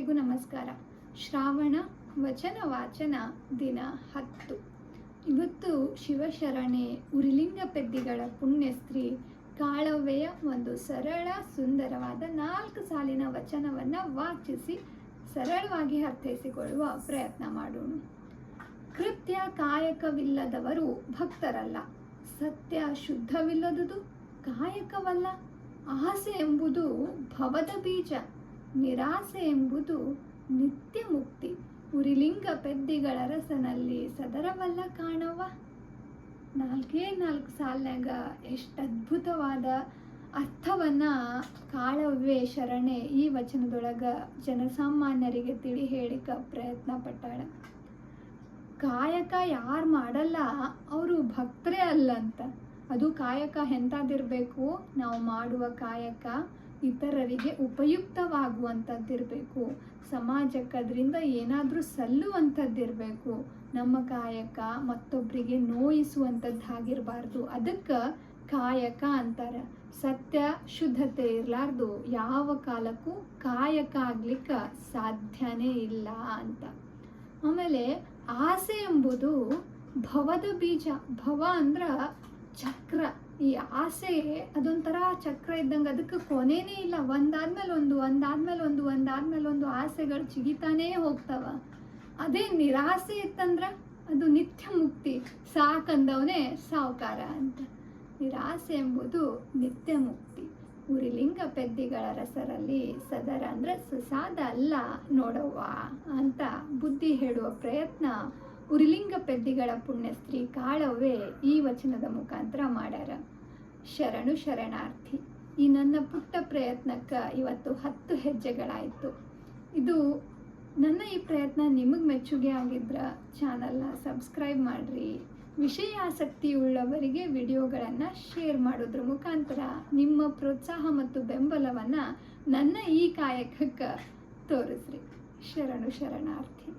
ಎಲ್ರಿಗೂ ನಮಸ್ಕಾರ. ಶ್ರಾವಣ ವಚನ ವಾಚನ ದಿನ ಹತ್ತು. ಇವತ್ತು ಶಿವಶರಣೆ ಉರಿಲಿಂಗ ಪೆದ್ದಿಗಳ ಪುಣ್ಯಸ್ತ್ರೀ ಕಾಳವ್ವೆಯ ಒಂದು ಸರಳ ಸುಂದರವಾದ ನಾಲ್ಕು ಸಾಲಿನ ವಚನವನ್ನು ವಾಚಿಸಿ ಸರಳವಾಗಿ ಅರ್ಥೈಸಿಕೊಳ್ಳುವ ಪ್ರಯತ್ನ ಮಾಡೋಣ. ಕೃತ್ಯ ಕಾಯಕವಿಲ್ಲದವರು ಭಕ್ತರಲ್ಲ. ಸತ್ಯ ಶುದ್ಧವಿಲ್ಲದುದು ಕಾಯಕವಲ್ಲ. ಆಸೆ ಎಂಬುದು ಭವದ ಬೀಜ. ನಿರಾಸೆ ಎಂಬುದು ನಿತ್ಯ ಮುಕ್ತಿ ಉರಿಲಿಂಗ ಪೆದ್ದಿಗಳ ರಸನಲ್ಲಿ ಸದರವಲ್ಲ ಕಾಣವ. ನಾಲ್ಕೇ ನಾಲ್ಕು ಸಾಲಿನಾಗ ಎಷ್ಟು ಅದ್ಭುತವಾದ ಅರ್ಥವನ್ನ ಕಾಳವ್ಯ ಶರಣೆ ಈ ವಚನದೊಳಗ ಜನಸಾಮಾನ್ಯರಿಗೆ ತಿಳಿ ಹೇಳಿಕ ಪ್ರಯತ್ನ ಪಟ್ಟಾಳ. ಕಾಯಕ ಯಾರು ಮಾಡಲ್ಲ, ಅವರು ಭಕ್ತರೇ ಅಲ್ಲ ಅಂತ ಅದು ಕಾಯಕ ಎಂಥದ್ದಿರಬೇಕು ನಾವು ಮಾಡುವ ಕಾಯಕ ಇತರರಿಗೆ ಉಪಯುಕ್ತವಾಗುವಂಥದ್ದಿರಬೇಕು. ಸಮಾಜಕ್ಕೆ ಅದರಿಂದ ಏನಾದರೂ ಸಲ್ಲುವಂಥದ್ದಿರಬೇಕು. ನಮ್ಮ ಕಾಯಕ ಮತ್ತೊಬ್ಬರಿಗೆ ನೋಯಿಸುವಂಥದ್ದಾಗಿರಬಾರ್ದು ಅದಕ್ಕೆ ಕಾಯಕ ಅಂತಾರೆ. ಸತ್ಯ, ಶುದ್ಧತೆ ಇರಲಾರ್ದು. ಯಾವ ಕಾಲಕ್ಕೂ ಕಾಯಕ ಆಗ್ಲಿಕ್ಕೆ ಸಾಧ್ಯನೇ ಇಲ್ಲ ಅಂತ. ಆಮೇಲೆ ಆಸೆ ಎಂಬುದು ಭವದ ಬೀಜ. ಭವ ಅಂದ್ರ ಚಕ್ರ. ಈ ಆಸೆ, ಅದೊಂಥರ ಚಕ್ರ ಇದ್ದಂಗೆ ಅದಕ್ಕೆ ಕೊನೆನೇ ಇಲ್ಲ. ಒಂದಾದ್ಮೇಲೆ ಒಂದು ಒಂದಾದ್ಮೇಲೆ ಒಂದು ಒಂದಾದ್ಮೇಲೆ ಒಂದು ಆಸೆಗಳು ಚಿಗಿತಾನೇ ಹೋಗ್ತಾವ. ಅದೇ ನಿರಾಸೆ ಇತ್ತಂದ್ರೆ ಅದು ನಿತ್ಯ ಮುಕ್ತಿ. ಸಾಕಂದವನೇ ಸಾವುಕಾರ ಅಂತ. ನಿರಾಸೆ ಎಂಬುದು ನಿತ್ಯ ಮುಕ್ತಿ. ಉರಿಲಿಂಗ ಪೆದ್ದಿಗಳ ರಸರಲ್ಲಿ ಸದರ ಅಂದ್ರೆ ಸುಸಾದ ಅಲ್ಲ ನೋಡವ್ವ ಅಂತ ಬುದ್ಧಿ ಹೇಳುವ ಪ್ರಯತ್ನ ಉರಿಲಿಂಗ ಪೆದ್ದಿಗಳ ಪುಣ್ಯಸ್ತ್ರೀ ಕಾಳವೇ ಈ ವಚನದ ಮುಖಾಂತರ ಮಾಡ್ಯಾರ ಶರಣು ಶರಣಾರ್ಥಿ, ಈ ನನ್ನ ಪುಟ್ಟ ಪ್ರಯತ್ನಕ್ಕೆ ಇವತ್ತು ಹತ್ತು ಹೆಜ್ಜೆಗಳಾಯಿತು. ಇದು ನನ್ನ ಈ ಪ್ರಯತ್ನ ನಿಮಗೆ ಮೆಚ್ಚುಗೆ ಆಗಿದ್ರೆ ಚಾನಲ್ನ ಸಬ್ಸ್ಕ್ರೈಬ್ ಮಾಡಿರಿ. ವಿಷಯ ಆಸಕ್ತಿ ಉಳ್ಳವರಿಗೆ ವಿಡಿಯೋಗಳನ್ನು ಶೇರ್ ಮಾಡೋದ್ರ ಮುಖಾಂತರ ನಿಮ್ಮ ಪ್ರೋತ್ಸಾಹ ಮತ್ತು ಬೆಂಬಲವನ್ನು ನನ್ನ ಈ ಕಾಯಕಕ್ಕೆ ತೋರಿಸ್ರಿ. ಶರಣು ಶರಣಾರ್ಥಿ.